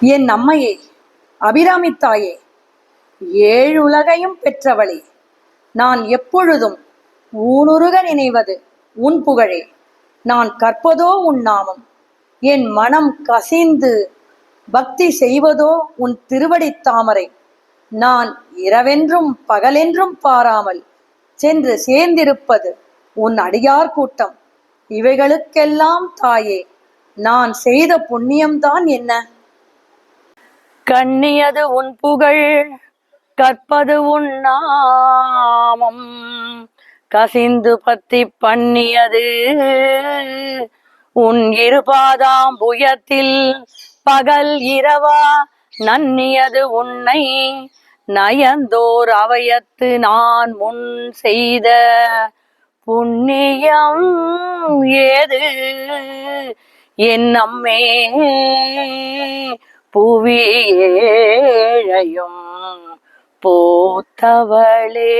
என் அம்மையே அபிராமி தாயே ஏழுலகையும் பெற்றவளே நான் எப்பொழுதும் ஊனுருக நினைவது உன் புகழே. நான் கற்பதோ உன் நாமம் என் மனம் கசிந்து பக்தி செய்வதோ உன் திருவடி தாமரை. நான் இரவென்றும் பகலென்றும் பாராமல் சென்று சேர்ந்திருப்பது உன் அடியார் கூட்டம். இவைகளுக்கெல்லாம் தாயே நான் செய்த புண்ணியம்தான் என்ன? கண்ணியது உன் புகழ் கற்பது உன் நாமம். கசிந்து பத்தி பண்ணியது உன் இருபாதாம் புயத்தில் பகல் இரவா நன்னியது உன்னை நயந்தோர் அவயத்து நான் முன் செய்த புண்ணியம் ஏது? என் அம்மே புவியேழையும் போத்தவளே.